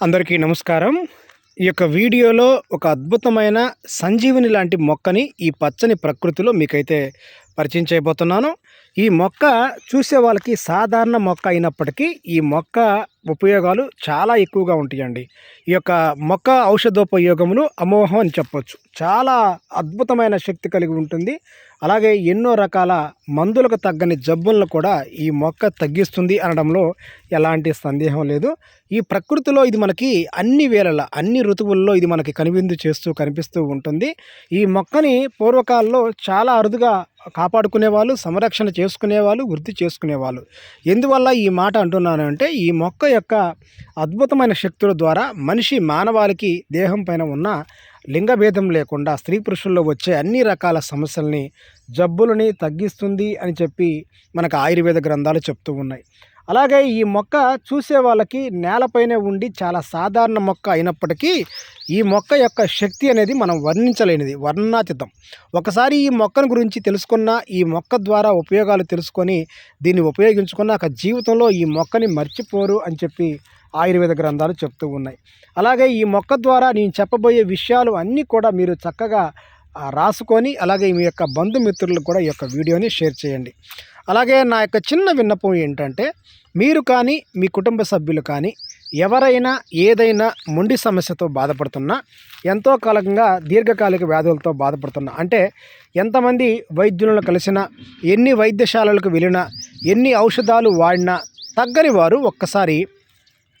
అందరికీ నమస్కారం. ఈ యొక్క వీడియోలో ఒక అద్భుతమైన సంజీవని లాంటి మొక్కని ఈ పచ్చని ప్రకృతిలో మీకైతే పరిచయం చేయబోతున్నాను. ఈ మొక్క చూసే వాళ్ళకి సాధారణ మొక్క అయినప్పటికీ ఈ మొక్క ఉపయోగాలు చాలా ఎక్కువగా ఉంటాయండి. ఈ యొక్క మొక్క ఔషధోపయోగములు అమోహం అని చెప్పొచ్చు. చాలా అద్భుతమైన శక్తి కలిగి ఉంటుంది. అలాగే ఎన్నో రకాల మందులకు తగ్గని జబ్బులను కూడా ఈ మొక్క తగ్గిస్తుంది అనడంలో ఎలాంటి సందేహం లేదు. ఈ ప్రకృతిలో ఇది మనకి అన్ని వేళల అన్ని ఋతువుల్లో ఇది మనకి కనువిందు చేస్తూ కనిపిస్తూ ఉంటుంది. ఈ మొక్కని పూర్వకాలంలో చాలా అరుదుగా కాపాడుకునేవాళ్ళు సంరక్షణ చేసుకునేవాళ్ళు వృద్ధి చేసుకునేవాళ్ళు. ఎందువల్ల ఈ మాట అంటున్నాను అంటే ఈ మొక్క యొక్క అద్భుతమైన శక్తుల ద్వారా మనిషి మానవాళికి దేహం పైన ఉన్న లింగభేదం లేకుండా స్త్రీ పురుషుల్లో వచ్చే అన్ని రకాల సమస్యల్ని జబ్బులని తగ్గిస్తుంది అని చెప్పి మనకు ఆయుర్వేద గ్రంథాలు చెప్తూ ఉన్నాయి. అలాగే ఈ మొక్క చూసే వాళ్ళకి నేలపైనే ఉండి చాలా సాధారణ మొక్క అయినప్పటికీ ఈ మొక్క యొక్క శక్తి అనేది మనం వర్ణించలేనిది వర్ణాతీతం ఒకసారి ఈ మొక్కను గురించి తెలుసుకున్న ఈ మొక్క ద్వారా ఉపయోగాలు తెలుసుకొని దీన్ని ఉపయోగించుకున్నాక జీవితంలో ఈ మొక్కని మర్చిపోరు అని చెప్పి ఆయుర్వేద గ్రంథాలు చెప్తూ ఉన్నాయి. అలాగే ఈ మొక్క ద్వారా నేను చెప్పబోయే విషయాలు అన్నీ కూడా మీరు చక్కగా రాసుకొని అలాగే మీ యొక్క బంధుమిత్రులకు కూడా ఈ యొక్క వీడియోని షేర్ చేయండి. అలాగే నా యొక్క చిన్న విన్నపం ఏంటంటే మీరు కానీ మీ కుటుంబ సభ్యులు కానీ ఎవరైనా ఏదైనా మొండి సమస్యతో బాధపడుతున్నా ఎంతో కాలంగా దీర్ఘకాలిక వ్యాధులతో బాధపడుతున్నా అంటే ఎంతమంది వైద్యులను కలిసినా ఎన్ని వైద్యశాలలకు వెళ్ళినా ఎన్ని ఔషధాలు వాడినా తగ్గని వారు ఒక్కసారి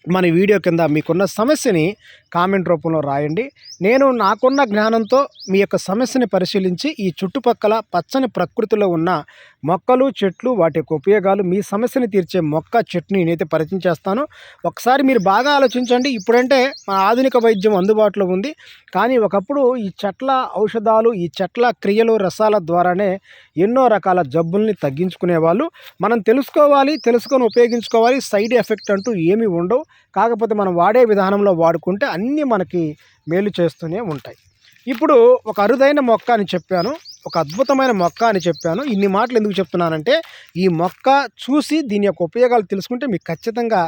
మన వీడియో కింద మీకున్న సమస్యని కామెంట్ రూపంలో రాయండి. నేను నాకున్న జ్ఞానంతో మీ యొక్క సమస్యని పరిశీలించి ఈ చుట్టుపక్కల పచ్చని ప్రకృతిలో ఉన్న మొక్కలు చెట్లు వాటి యొక్క ఉపయోగాలు మీ సమస్యని తీర్చే మొక్క చెట్టుని నేనైతే పరిచయం చేస్తాను. ఒకసారి మీరు బాగా ఆలోచించండి. ఇప్పుడంటే మన ఆధునిక వైద్యం అందుబాటులో ఉంది. కానీ ఒకప్పుడు ఈ చెట్ల ఔషధాలు ఈ చెట్ల క్రియలు రసాల ద్వారానే ఎన్నో రకాల జబ్బుల్ని తగ్గించుకునేవాళ్ళు. మనం తెలుసుకోవాలి తెలుసుకొని ఉపయోగించుకోవాలి. సైడ్ ఎఫెక్ట్ అంటూ ఏమీ ఉండవు. కాకపోతే మనం వాడే విధానంలో వాడుకుంటే అన్నీ మనకి మేలు చేస్తూనే ఉంటాయి. ఇప్పుడు ఒక అరుదైన మొక్క అని చెప్పాను ఒక అద్భుతమైన మొక్క అని చెప్పాను. ఇన్ని మాటలు ఎందుకు చెప్తున్నానంటే ఈ మొక్క చూసి దీని యొక్క ఉపయోగాలు తెలుసుకుంటే మీకు ఖచ్చితంగా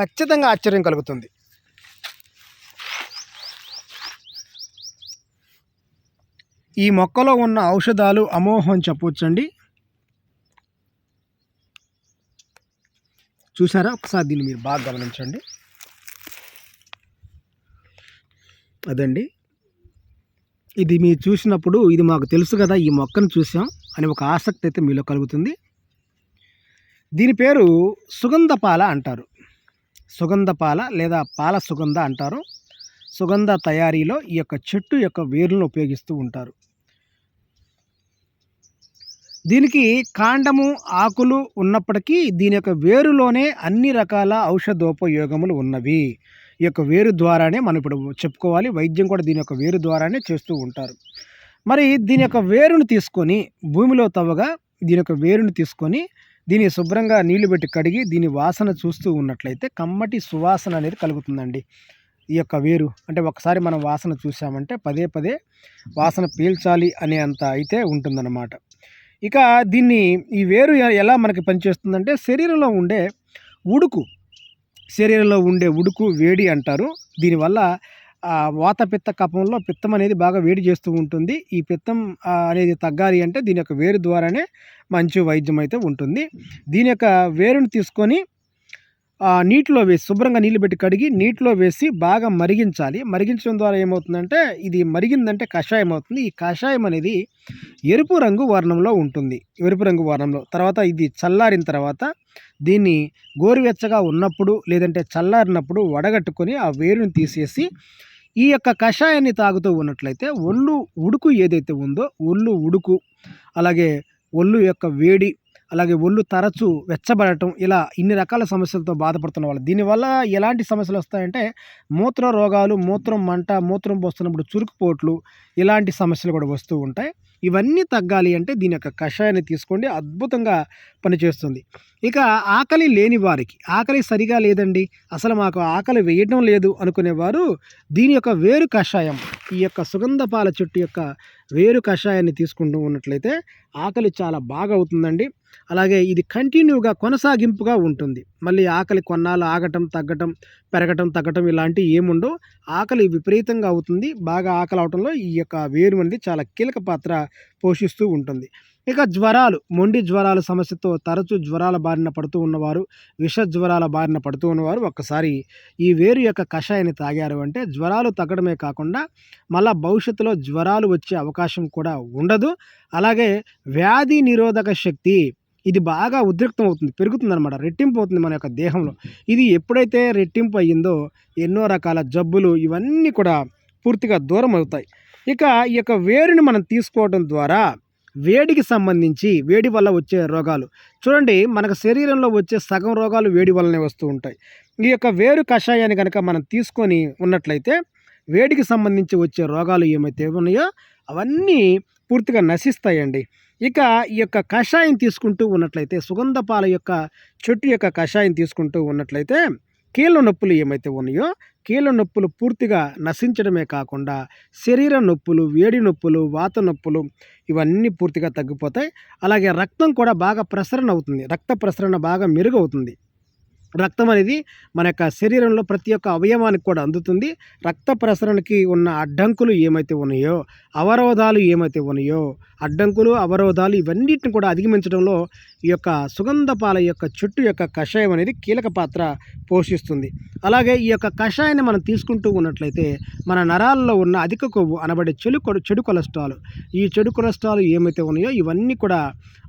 ఖచ్చితంగా ఆశ్చర్యం కలుగుతుంది. ఈ మొక్కలో ఉన్న ఔషధాలు అమోహం చెప్పొచ్చండి చూసారా? ఒకసారి దీన్ని మీరు బాగా గమనించండి. అదండి. ఇది మీరు చూసినప్పుడు ఇది మాకు తెలుసు కదా ఈ మొక్కను చూసాం అని ఒక ఆసక్తి అయితే మీలో కలుగుతుంది. దీని పేరు సుగంధపాల అంటారు. సుగంధపాల లేదా పాల సుగంధ అంటారు. సుగంధ తయారీలో ఈ యొక్క చెట్టు యొక్క వేరులను ఉపయోగిస్తూ ఉంటారు. దీనికి కాండము ఆకులు ఉన్నప్పటికీ దీని యొక్క వేరులోనే అన్ని రకాల ఔషధోపయోగములు ఉన్నవి. ఈ యొక్క వేరు ద్వారానే మనం ఇప్పుడు చెప్పుకోవాలి. వైద్యం కూడా దీని యొక్క వేరు ద్వారానే చేస్తూ ఉంటారు. మరి దీని యొక్క వేరును తీసుకొని భూమిలో తవ్వగా దీని యొక్క వేరును తీసుకొని దీన్ని శుభ్రంగా నీళ్ళు పెట్టి కడిగి దీని వాసన చూస్తూ ఉన్నట్లయితే కమ్మటి సువాసన అనేది కలుగుతుందండి. ఈ యొక్క వేరు అంటే ఒకసారి మనం వాసన చూసామంటే పదే పదే వాసన పీల్చాలి అనే అంత అయితే ఉంటుందన్నమాట. ఇక దీన్ని ఈ వేరు ఎలా మనకి పనిచేస్తుందంటే శరీరంలో ఉండే ఉడుకు శరీరంలో ఉండే ఉడుకు వేడి అంటారు. దీనివల్ల వాత పిత్త కఫంలో పిత్తం అనేది బాగా వేడి చేస్తూ ఉంటుంది. ఈ పిత్తం అనేది తగ్గాలి అంటే దీని యొక్క వేరు ద్వారానే మంచి వైద్యం అయితే ఉంటుంది. దీని యొక్క వేరుని తీసుకొని నీటిలో వేసి శుభ్రంగా నీళ్ళు పెట్టి కడిగి నీటిలో వేసి బాగా మరిగించాలి. మరిగించడం ద్వారా ఏమవుతుందంటే ఇది మరిగిందంటే కషాయం అవుతుంది ఈ కషాయం అనేది ఎరుపు రంగు వర్ణంలో ఉంటుంది. ఎరుపు రంగు వర్ణంలో. తర్వాత ఇది చల్లారిన తర్వాత దీన్ని గోరువెచ్చగా ఉన్నప్పుడు లేదంటే చల్లారినప్పుడు వడగట్టుకొని ఆ వేరుని తీసేసి ఈ యొక్క కషాయాన్ని తాగుతూ ఉన్నట్లయితే ఒళ్ళు ఉడుకు ఏదైతే ఉందో ఒళ్ళు ఉడుకు అలాగే ఒళ్ళు యొక్క వేడి అలాగే ఒళ్ళు తరచు వెచ్చబడటం ఇలా ఇన్ని రకాల సమస్యలతో బాధపడుతున్న వాళ్ళు. దీనివల్ల ఎలాంటి సమస్యలు వస్తాయంటే మూత్ర రోగాలు మూత్రం మంట మూత్రం పోస్తున్నప్పుడు చురుకుపోట్లు ఇలాంటి సమస్యలు కూడా వస్తూ ఉంటాయి. ఇవన్నీ తగ్గాలి అంటే దీని యొక్క కషాయాన్ని తీసుకోండి. అద్భుతంగా పనిచేస్తుంది. ఇక ఆకలి లేని వారికి ఆకలి సరిగా లేదండి అసలు మాకు ఆకలి వేయడం లేదు అనుకునేవారు దీని యొక్క వేరు కషాయం. ఈ యొక్క సుగంధపాల చెట్టు యొక్క వేరు కషాయాన్ని తీసుకుంటూ ఉన్నట్లయితే ఆకలి చాలా బాగా అవుతుందండి. అలాగే ఇది కంటిన్యూగా కొనసాగింపుగా ఉంటుంది. మళ్ళీ ఆకలి కొన్నాళ్ళు ఆగటం తగ్గటం పెరగటం తగ్గటం ఇలాంటివి ఏముండవు. ఆకలి విపరీతంగా అవుతుంది. బాగా ఆకలి అవటంలో ఈ యొక్క వేరు అనేది చాలా కీలక పాత్ర పోషిస్తూ ఉంటుంది. ఇక జ్వరాలు మొండి జ్వరాల సమస్యతో తరచూ జ్వరాల బారిన పడుతూ ఉన్నవారు విష జ్వరాల బారిన పడుతూ ఉన్నవారు ఒక్కసారి ఈ వేరు యొక్క కషాయాన్ని తాగారు అంటే జ్వరాలు తగ్గడమే కాకుండా మళ్ళా భవిష్యత్తులో జ్వరాలు వచ్చే అవకాశం కూడా ఉండదు. అలాగే వ్యాధి నిరోధక శక్తి ఇది బాగా ఉద్రిక్తం అవుతుంది పెరుగుతుంది అనమాట రెట్టింపు అవుతుంది మన యొక్క దేహంలో. ఇది ఎప్పుడైతే రెట్టింపు అయ్యిందో ఎన్నో రకాల జబ్బులు ఇవన్నీ కూడా పూర్తిగా దూరం అవుతాయి. ఇక ఈ యొక్క వేరుని మనం తీసుకోవడం ద్వారా వేడికి సంబంధించి వేడి వల్ల వచ్చే రోగాలు. చూడండి మనకు శరీరంలో వచ్చే సగం రోగాలు వేడి వల్లనే వస్తూ ఉంటాయి. ఈ యొక్క వేరు కషాయాన్ని కనుక మనం తీసుకొని ఉన్నట్లయితే వేడికి సంబంధించి వచ్చే రోగాలు ఏమైతే ఉన్నాయో అవన్నీ పూర్తిగా నశిస్తాయండి. ఇక ఈ యొక్క కషాయం తీసుకుంటూ ఉన్నట్లయితే సుగంధపాల యొక్క చెట్టు యొక్క కషాయం తీసుకుంటూ ఉన్నట్లయితే కీళ్ళ నొప్పులు ఏమైతే ఉన్నాయో కీళ్ళ నొప్పులు పూర్తిగా నశించడమే కాకుండా శరీర నొప్పులు వేడి నొప్పులు వాత నొప్పులు ఇవన్నీ పూర్తిగా తగ్గిపోతాయి. అలాగే రక్తం కూడా బాగా ప్రసరణ అవుతుంది. రక్త ప్రసరణ బాగా మెరుగవుతుంది. రక్తం అనేది మన యొక్క శరీరంలో ప్రతి ఒక్క అవయవానికి కూడా అందుతుంది. రక్త ప్రసరణకి ఉన్న అడ్డంకులు ఏమైతే ఉన్నాయో అవరోధాలు ఏమైతే ఉన్నాయో అడ్డంకులు అవరోధాలు ఇవన్నిటిని కూడా అధిగమించడంలో ఈ యొక్క సుగంధపాల యొక్క చెట్టు యొక్క కషాయం అనేది కీలక పాత్ర పోషిస్తుంది. అలాగే ఈ యొక్క కషాయాన్ని మనం తీసుకుంటూ ఉన్నట్లయితే మన నరాల్లో ఉన్న అధిక కొవ్వు అనబడే చెడు చెడు కొలెస్ట్రాల్. ఈ చెడు కొలెస్ట్రాల్ ఏమైతే ఉన్నాయో ఇవన్నీ కూడా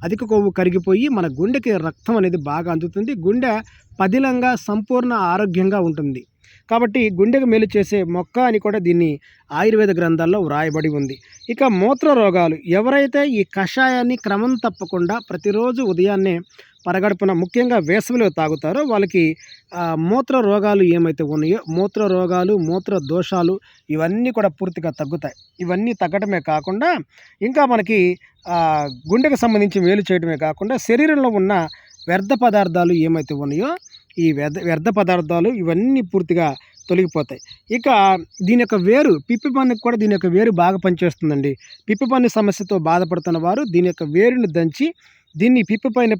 అధిక కొవ్వు కరిగిపోయి మన గుండెకి రక్తం అనేది బాగా అందుతుంది. గుండె పదిలంగా సంపూర్ణ ఆరోగ్యంగా ఉంటుంది. కాబట్టి గుండెకు మేలు చేసే మొక్క అని కూడా దీన్ని ఆయుర్వేద గ్రంథాల్లో వ్రాయబడి ఉంది. ఇక మూత్ర రోగాలు. ఎవరైతే ఈ కషాయాన్ని క్రమం తప్పకుండా ప్రతిరోజు ఉదయాన్నే పరగడుపున ముఖ్యంగా వేసవిలో తాగుతారో వాళ్ళకి మూత్ర రోగాలు ఏమైతే ఉన్నాయో మూత్ర రోగాలు మూత్ర దోషాలు ఇవన్నీ కూడా పూర్తిగా తగ్గుతాయి. ఇవన్నీ తగ్గడమే కాకుండా ఇంకా మనకి గుండెకు సంబంధించి మేలు చేయడమే కాకుండా శరీరంలో ఉన్న వ్యర్థ పదార్థాలు ఏమైతే ఉన్నాయో ఈ వ్యర్థ వ్యర్థ పదార్థాలు ఇవన్నీ పూర్తిగా తొలగిపోతాయి. ఇక దీని యొక్క వేరు పిప్పి పన్నుకి కూడా దీని యొక్క వేరు బాగా పనిచేస్తుందండి. పిప్పి పన్ను సమస్యతో బాధపడుతున్న వారు దీని యొక్క వేరుని దంచి దీన్ని పిప్పి పైన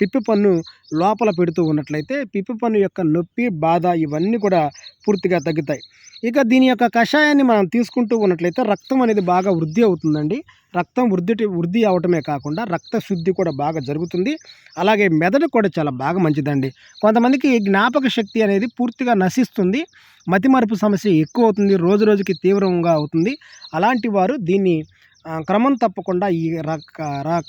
పిప్పి పన్ను లోపల పెడుతూ ఉన్నట్లయితే పిప్పి పన్ను యొక్క నొప్పి బాధ ఇవన్నీ కూడా పూర్తిగా తగ్గుతాయి. ఇక దీని యొక్క కషాయాన్ని మనం తీసుకుంటూ ఉన్నట్లయితే రక్తం అనేది బాగా వృద్ధి అవుతుందండి. రక్తం వృద్ధి వృద్ధి అవటమే కాకుండా రక్త శుద్ధి కూడా బాగా జరుగుతుంది. అలాగే మెదడు కూడా చాలా బాగా మంచిదండి. కొంతమందికి జ్ఞాపక శక్తి అనేది పూర్తిగా నశిస్తుంది. మతిమరుపు సమస్య ఎక్కువ అవుతుంది. రోజు రోజుకి తీవ్రంగా అవుతుంది. అలాంటి వారు దీన్ని క్రమం తప్పకుండా ఈ ర-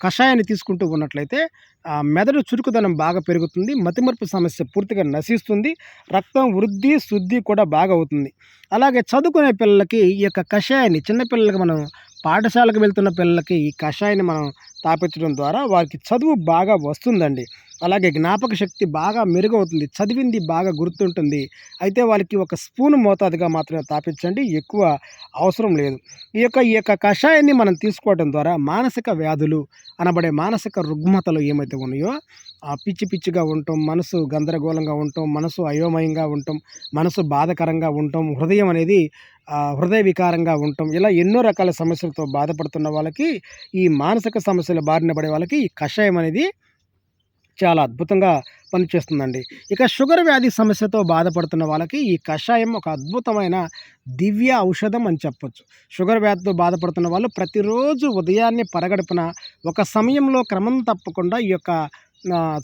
కషాయాన్ని తీసుకుంటూ ఉన్నట్లయితే ఆ, మెదడు చురుకుదనం బాగా పెరుగుతుంది మతిమరుపు సమస్య పూర్తిగా నశిస్తుంది రక్తం వృద్ధి శుద్ధి కూడా బాగా అవుతుంది. అలాగే చదువుకునే పిల్లలకి ఈ యొక్క కషాయాన్ని చిన్నపిల్లలకి మనం పాఠశాలకు వెళ్తున్న పిల్లలకి ఈ కషాయాన్ని మనం తాపించడం ద్వారా వారికి చదువు బాగా వస్తుందండి. అలాగే జ్ఞాపక శక్తి బాగా మెరుగవుతుంది. చదివింది బాగా గుర్తుంటుంది. అయితే వాళ్ళకి ఒక స్పూన్ మోతాదుగా మాత్రమే తాపించండి. ఎక్కువ అవసరం లేదు. ఈ యొక్క ఈ యొక్క కషాయాన్ని మనం తీసుకోవడం ద్వారా మానసిక వ్యాధులు అనబడే మానసిక రుగ్మతలు ఏమైతే ఉన్నాయో పిచ్చి పిచ్చిగా ఉండటం మనసు గందరగోళంగా ఉండటం మనసు అయోమయంగా ఉండటం మనసు బాధకరంగా ఉండటం హృదయం అనేది హృదయ వికారంగా ఉండటం ఇలా ఎన్నో రకాల సమస్యలతో బాధపడుతున్న వాళ్ళకి ఈ మానసిక సమస్యలు బారిన పడే వాళ్ళకి ఈ కషాయం అనేది చాలా అద్భుతంగా పనిచేస్తుందండి. ఇక షుగర్ వ్యాధి సమస్యతో బాధపడుతున్న వాళ్ళకి ఈ కషాయం ఒక అద్భుతమైన దివ్య ఔషధం అని చెప్పొచ్చు. షుగర్ వ్యాధితో బాధపడుతున్న వాళ్ళు ప్రతిరోజు ఉదయాన్నే పరగడుపున ఒక సమయంలో క్రమం తప్పకుండా ఈ యొక్క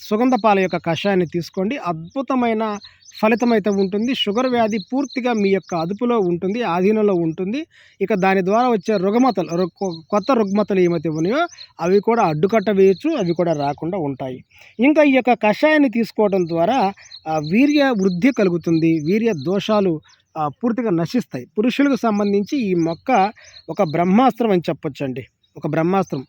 సుగంధ పాల యొక్క కషాయాన్ని తీసుకోండి. అద్భుతమైన ఫలితం అయితే ఉంటుంది. షుగర్ వ్యాధి పూర్తిగా మీ యొక్క అదుపులో ఉంటుంది ఆధీనంలో ఉంటుంది. ఇక దాని ద్వారా వచ్చే రుగ్మతలు కొత్త రుగ్మతలు ఏమైతే ఉన్నాయో అవి కూడా అడ్డుకట్ట వేయచ్చు అవి కూడా రాకుండా ఉంటాయి. ఇంకా ఈ యొక్క కషాయాన్ని తీసుకోవడం ద్వారా వీర్య వృద్ధి కలుగుతుంది. వీర్య దోషాలు పూర్తిగా నశిస్తాయి. పురుషులకు సంబంధించి ఈ మొక్క ఒక బ్రహ్మాస్త్రం అని చెప్పొచ్చండి. ఒక బ్రహ్మాస్త్రం.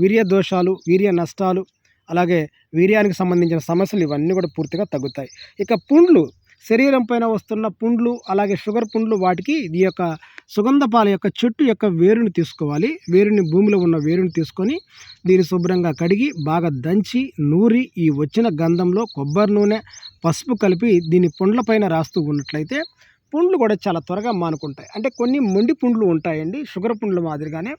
వీర్య దోషాలు వీర్య నష్టాలు అలాగే వీర్యానికి సంబంధించిన సమస్యలు ఇవన్నీ కూడా పూర్తిగా తగ్గుతాయి. ఇక పుండ్లు శరీరం పైన వస్తున్న పుండ్లు అలాగే షుగర్ పుండ్లు వాటికి ఈ యొక్క సుగంధపాల యొక్క చెట్టు యొక్క వేరుని తీసుకోవాలి. వేరుని భూమిలో ఉన్న వేరుని తీసుకొని దీన్ని శుభ్రంగా కడిగి బాగా దంచి నూరి ఈ వచ్చిన గంధంలో కొబ్బరి నూనె పసుపు కలిపి దీని పుండ్ల పైన రాస్తూ ఉన్నట్లయితే పుండ్లు కూడా చాలా త్వరగా మానుకుంటాయి. అంటే కొన్ని మొండి పుండ్లు ఉంటాయండి షుగర్ పుండ్ల మాదిరిగానే.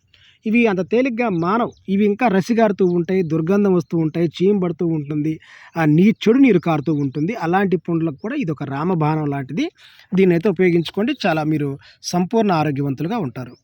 ఇవి అంత తేలిగ్గా మానవు. ఇవి ఇంకా రసిగారుతూ ఉంటాయి దుర్గంధం వస్తూ ఉంటాయి చీమ పడుతూ ఉంటుంది ఆ నీ చెడు నీరు కారుతూ ఉంటుంది. అలాంటి పుండ్లకు కూడా ఇది ఒక రామబాణం లాంటిది. దీన్ని అయితే ఉపయోగించుకోండి. చాలా మీరు సంపూర్ణ ఆరోగ్యవంతులుగా ఉంటారు.